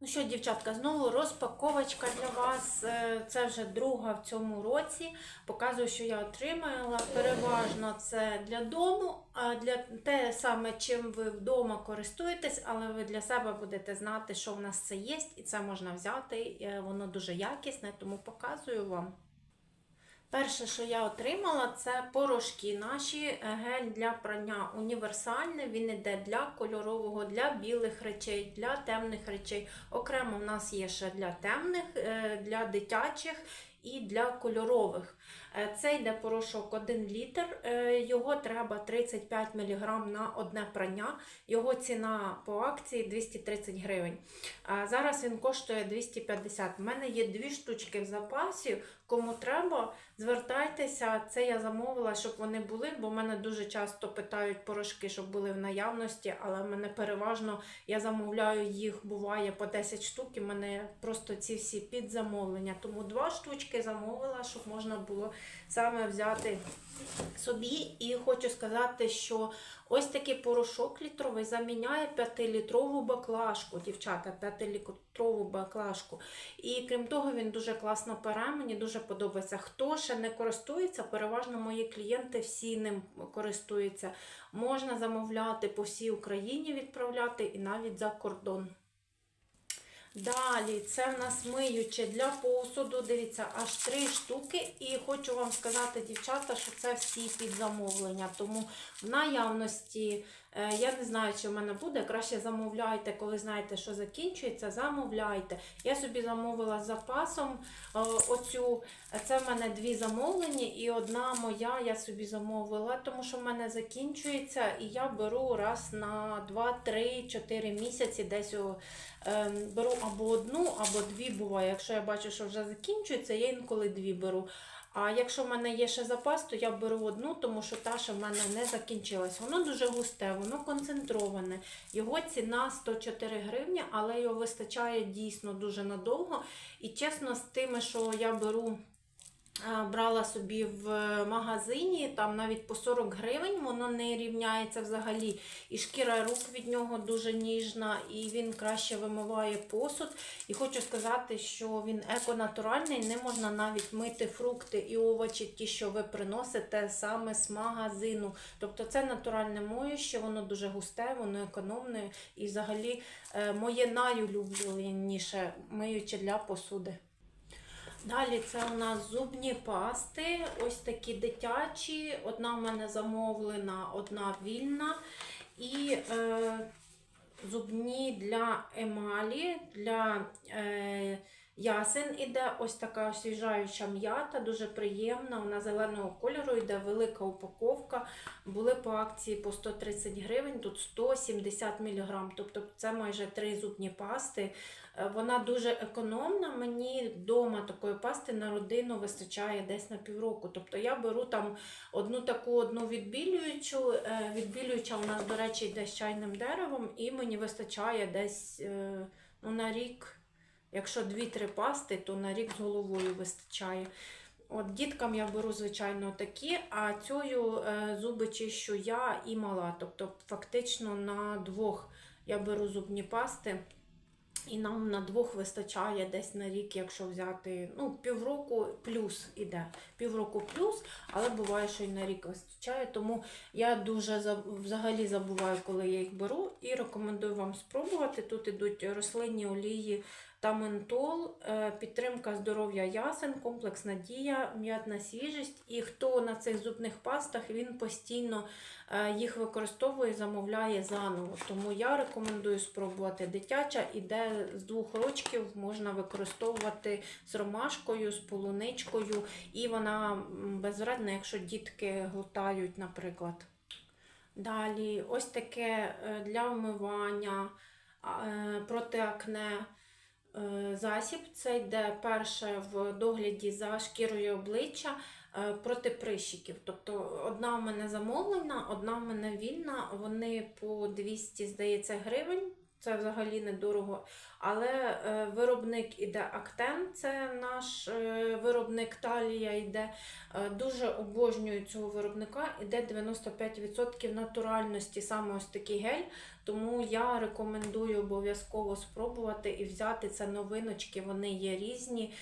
Ну що, дівчатка, знову розпаковочка для вас. Е, Це вже друга в цьому році. Показую, що я отримала. Переважно це для дому, а для те саме, чим ви вдома користуєтесь, але ви для себе будете знати, що в нас це є, і це можна взяти. Е, Воно дуже якісне, тому показую вам. Перше, що я отримала, це порошки наші. Е, Гель для прання універсальний. Він іде для кольорового, для білих речей, для темних речей. Окремо в нас є ще для темних, е, для дитячих і для кольорових. Е, Це йде порошок 1 літр. Його треба 35 мг на одне прання. Його ціна по акції 230 гривень. Зараз він коштує 250. У мене є дві штучки в запасі. Кому треба, звертайтеся. Це я замовила, щоб вони були, бо мене дуже часто питають порошки, щоб були в наявності, але в мене переважно я замовляю їх, буває по 10 штук. І в мене просто ці всі під замовлення. Тому два штучки замовила, щоб можна було саме взяти собі. І хочу сказати, що ось такий порошок літровий заміняє 5-літрову баклажку, дівчата, 5-літрову баклажку. І крім того, він дуже класно пере, мені дуже подобається. Хто ще не користується, переважно мої клієнти всі ним користуються. Можна замовляти по всій Україні, відправляти і навіть за кордон. Далі, це в нас миюче для посуду. Дивіться, аж три штуки. І хочу вам сказати, дівчата, що це всі під замовлення. Тому в наявності, е, я не знаю, чи в мене буде. Краще замовляйте, коли знаєте, що закінчується, замовляйте. Я собі замовила з запасом е, оцю. Це в мене дві замовлені, і одна моя я собі замовила, тому що в мене закінчується, і я беру раз на 2, 3, 4 місяці десь беру або одну, або дві буває. Якщо я бачу, що вже закінчується, я інколи дві беру. А якщо в мене є ще запас, то я беру одну, тому що та, що в мене не закінчилась. Воно дуже густе, воно концентроване. Його ціна 104 гривні, але його вистачає дійсно дуже надовго. І чесно, з тими, що я беру. А, Брала собі в магазині, там навіть по 40 гривень воно не рівняється взагалі. І шкіра рук від нього дуже ніжна, і він краще вимиває посуд. І хочу сказати, що він еконатуральний, не можна навіть мити фрукти і овочі, ті, що ви приносите саме з магазину. Тобто це натуральне моюще, воно дуже густе, воно економне і взагалі е, моє найулюбленіше миюче для посуди. Далі це у нас зубні пасти, ось такі дитячі. Одна в мене замовлена, одна вільна. І е, зубні для емалі, для е, ясен іде ось така освіжаюча м'ята, дуже приємна. Вона зеленого кольору йде велика упаковка. Були по акції по 130 гривень, тут 170 мг. Тобто це майже три зубні пасти. Е, Вона дуже економна. Мені вдома такої пасти на родину вистачає десь на півроку. Тобто я беру там одну таку одну відбілюючу. Е, Відбілююча у нас, до речі, йде з чайним деревом, і мені вистачає десь е, ну, на рік. Якщо 2-3 пасти, то на рік з головою вистачає. От Діткам я беру, звичайно, такі, а цю е, зуби чищу я і мала. Тобто, фактично на двох я беру зубні пасти. І нам на двох вистачає десь на рік, якщо взяти ну, півроку плюс іде. Півроку плюс, але буває, що і на рік вистачає. Тому я дуже взагалі забуваю, коли я їх беру, і рекомендую вам спробувати. Тут ідуть рослинні олії та ментол, е, підтримка здоров'я ясен, комплексна дія, м'ятна свіжість. І хто на цих зубних пастах він постійно е, їх використовує, замовляє заново. Тому я рекомендую спробувати дитяча, іде з двох рочків, можна використовувати з ромашкою, з полуничкою, і вона м, безвредна, якщо дітки глотають, наприклад. Далі, ось таке е, для вмивання а, засіб. Це йде перше в догляді за шкірою обличчя е, проти прищиків. Тобто одна в мене замовлена, одна в мене вільна. Вони по 200, здається, гривень. Це взагалі недорого. Але е, виробник іде Актен, це наш е, виробник Талія йде. Е, Дуже обожнюю цього виробника. Іде 95% натуральності, саме ось такий гель. Тому я рекомендую обов'язково спробувати і взяти це новиночки. Вони є різні.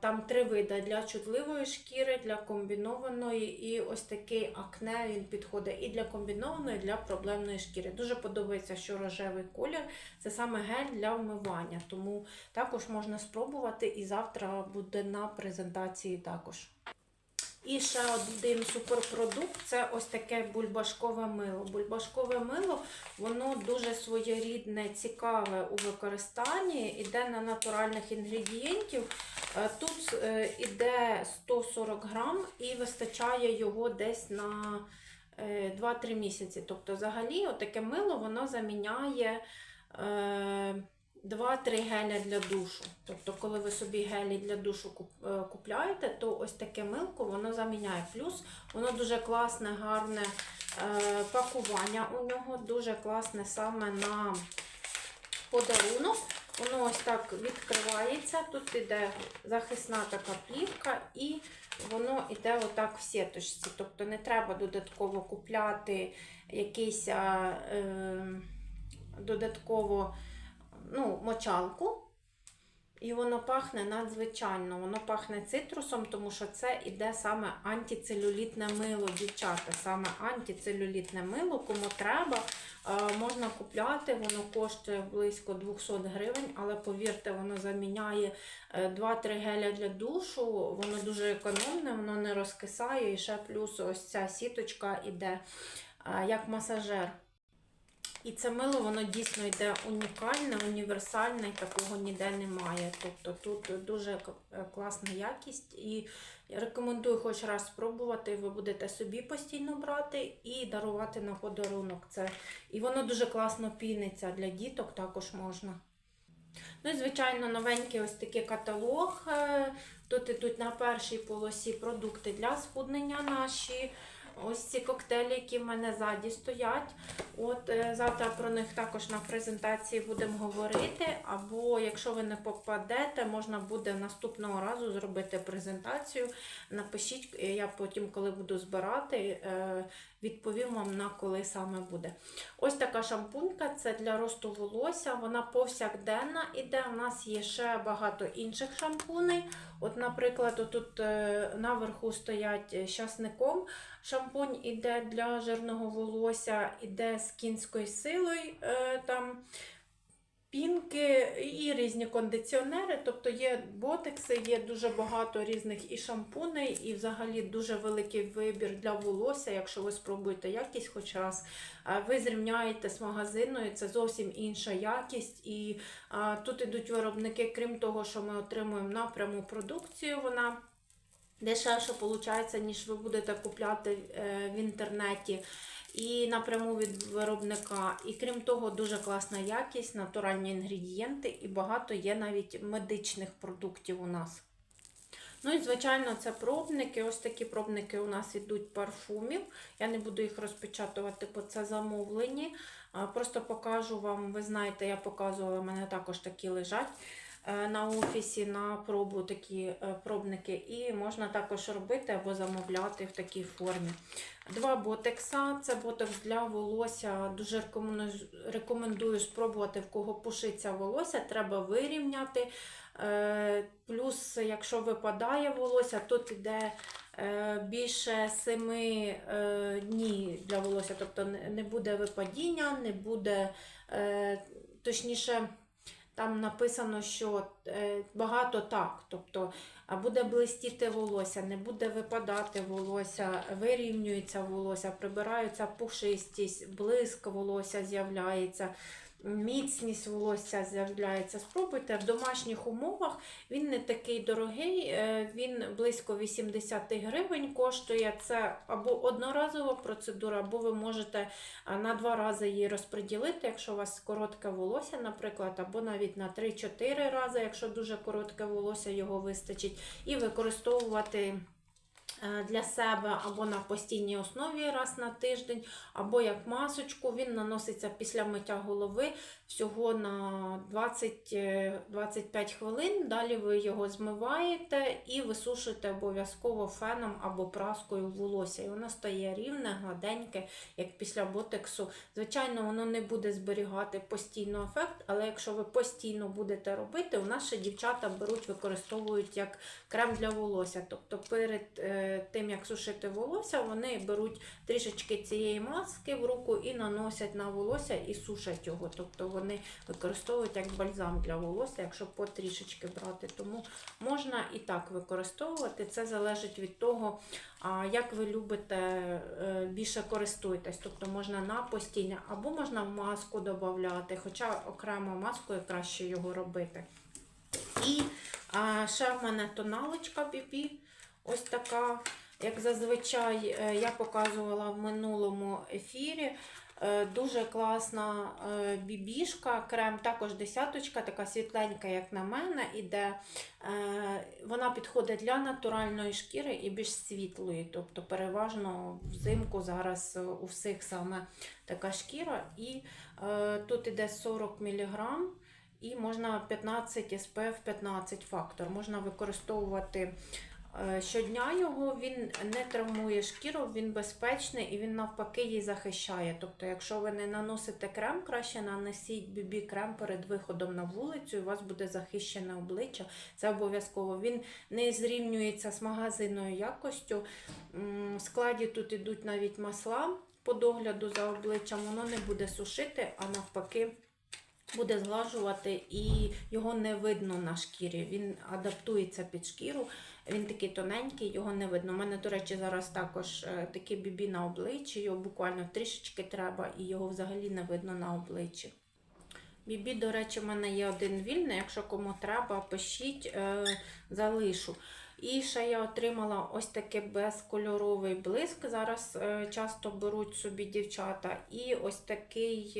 Там три види для чутливої шкіри, для комбінованої, і ось такий акне він підходить і для комбінованої, і для проблемної шкіри. Дуже подобається, що рожевий колір це саме гель для вмивання. Тому також можна спробувати і завтра буде на презентації також. І ще один суперпродукт це ось таке бульбашкове мило. Бульбашкове мило воно дуже своєрідне, цікаве у використанні, іде на натуральних інгредієнтів. Е, Тут е, іде 140 грам і вистачає його десь на е, 2-3 місяці. Тобто, взагалі, таке мило воно заміняє. е, 2-3 геля для душу. Тобто, коли ви собі гелі для душу е, купляєте, то ось таке воно заміняє. Плюс воно дуже класне, гарне е, пакування у нього, дуже класне саме на подарунок. Воно ось так відкривається. Тут іде захисна така плівка, і воно йде отак в сіточці. Тобто не треба додатково купляти якийсь е, додатково ну, мочалку. І воно пахне надзвичайно. Воно пахне цитрусом, тому що це іде саме антицелюлітне мило, дівчата. Саме антицелюлітне мило, кому треба, е, можна купляти. Воно коштує близько 200 гривень, але повірте, воно заміняє е, 2-3 геля для душу. Воно дуже економне, воно не розкисає. І ще плюс ось ця сіточка іде е, як масажер. І це мило, воно дійсно йде унікальне, універсальне, і такого ніде немає. Тобто тут дуже е, класна якість. І рекомендую хоч раз спробувати, ви будете собі постійно брати і дарувати на подарунок. Це. І воно дуже класно піниться для діток, також можна. Ну і, звичайно, новенький ось такий каталог. Е, Тут ідуть на першій полосі продукти для схуднення наші. Ось ці коктейлі, які в мене ззаді стоять. От е, завтра про них також на презентації будемо говорити. Або якщо ви не попадете, можна буде наступного разу зробити презентацію. Напишіть, е, я потім, коли буду збирати, е, відповім вам на коли саме буде. Ось така шампунька, це для росту волосся. Вона повсякденна іде. У нас є ще багато інших шампуней. От, наприклад, тут е, наверху стоять щасником. Шампунь іде для жирного волосся, іде з кінською силою. е, Там пінки і різні кондиціонери. Тобто є ботекси, є дуже багато різних і шампуней, і взагалі дуже великий вибір для волосся. Якщо ви спробуєте якість хоч раз, ви зрівняєте з магазиною, це зовсім інша якість. І а, тут ідуть виробники, крім того, що ми отримуємо напряму продукцію, вона дешевше виходить, ніж ви будете купляти е, в інтернеті і напряму від виробника. І крім того, дуже класна якість, натуральні інгредієнти, і багато є навіть медичних продуктів у нас. Ну і, звичайно, це пробники. Ось такі пробники у нас йдуть парфумів. Я не буду їх розпечатувати, бо це замовлені. Просто покажу вам, ви знаєте, я показувала, в мене також такі лежать на офісі на пробу такі е, пробники. І можна також робити або замовляти в такій формі. Два ботекса. Це ботекс для волосся. Дуже рекомендую, спробувати, в кого пушиться волосся, треба вирівняти. Е, Плюс, якщо випадає волосся, тут іде е, більше 7 е, днів для волосся. Тобто не буде випадіння, не буде, е, точніше, там написано, що е, багато так. Тобто буде блистіти волосся, не буде випадати волосся, вирівнюється волосся, прибираються пушистість, блиск волосся з'являється, міцність волосся з'являється. Спробуйте в домашніх умовах. Він не такий дорогий, е, він близько 80 гривень коштує. Це або одноразова процедура, або ви можете на два рази її розподілити, якщо у вас коротке волосся, наприклад, або навіть на 3-4 рази, якщо дуже коротке волосся, його вистачить, і використовувати е, для себе або на постійній основі раз на тиждень, або як масочку. Він наноситься після миття голови всього на 20-25 хвилин. Далі ви його змиваєте і висушуєте обов'язково феном або праскою волосся. І воно стає рівне, гладеньке, як після ботексу. Звичайно, воно не буде зберігати постійно ефект, але якщо ви постійно будете робити, у нас ще дівчата беруть, використовують як крем для волосся. Тобто перед е, тим, як сушити волосся, вони беруть трішечки цієї маски в руку і наносять на волосся і сушать його. Тобто вони використовують як бальзам для волосся, якщо потрішечки брати. Тому можна і так використовувати. Це залежить від того, як ви любите е, більше користуєтесь. Тобто можна на постійне, або можна в маску додати, хоча окремо маскою краще його робити. І а, ще в мене тоналочка BB. Ось така, як зазвичай е, я показувала в минулому ефірі. Е, Дуже класна е, бібішка, крем також десяточка, така світленька, як на мене, іде. Вона підходить для натуральної шкіри і більш світлої. Тобто, переважно взимку зараз у всіх саме така шкіра. І тут іде 40 мг. І можна 15 SPF 15 фактор. Можна використовувати щодня його, він не травмує шкіру, він безпечний і він навпаки її захищає. Тобто, якщо ви не наносите крем, краще нанесіть BB крем перед виходом на вулицю, і у вас буде захищене обличчя. Це обов'язково. Він не зрівнюється з магазинною якостю. В складі тут ідуть навіть масла по догляду за обличчям, воно не буде сушити, а навпаки буде зглажувати і його не видно на шкірі. Він адаптується під шкіру. Він такий тоненький, його не видно. У мене, до речі, зараз також е, такі бібі на обличчі, його буквально трішечки треба, і його взагалі не видно на обличчі. Бібі, до речі, в мене є один вільний. Якщо кому треба, пишіть, е, залишу. І ще я отримала ось такий безкольоровий блиск. Зараз е, часто беруть собі дівчата. І ось такий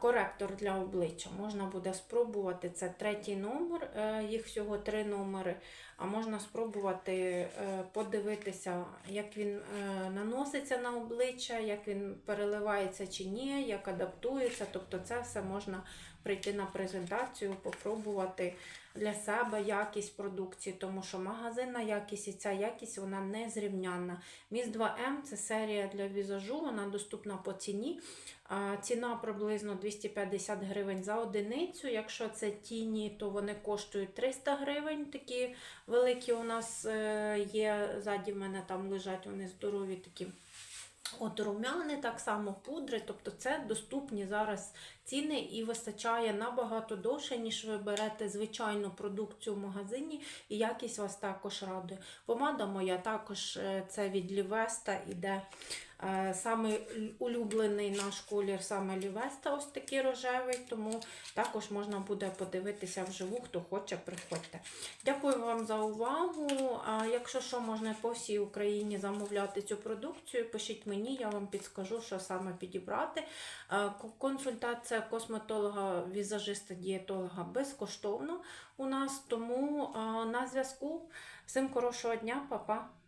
коректор для обличчя. Можна буде спробувати. Це третій номер, е, їх всього три номери. А можна спробувати е, подивитися, як він е, наноситься на обличчя, як він переливається чи ні, як адаптується. Тобто це все можна прийти на презентацію, попробувати для себе якість продукції, тому що магазинна якість і ця якість вона не зрівнянна. Міс 2М це серія для візажу, вона доступна по ціні. Ціна приблизно 250 гривень за одиницю. Якщо це тіні, то вони коштують 300 гривень. Такі великі у нас е, є. Ззаді в мене там лежать вони здорові такі. От румяни, так само пудри, тобто це доступні зараз ціни і вистачає набагато довше, ніж ви берете звичайну продукцію в магазині, і якість вас також радує. Помада моя також е, це від Лівеста іде. Е, Саме улюблений наш колір саме Лівеста, ось такий рожевий, тому також можна буде подивитися вживу, хто хоче, приходьте. Дякую вам за увагу. Якщо що, можна по всій Україні замовляти цю продукцію, пишіть мені, я вам підскажу, що саме підібрати. Е, Консультація косметолога, візажиста, дієтолога безкоштовно у нас, тому е, на зв'язку. Всім хорошого дня, па-па!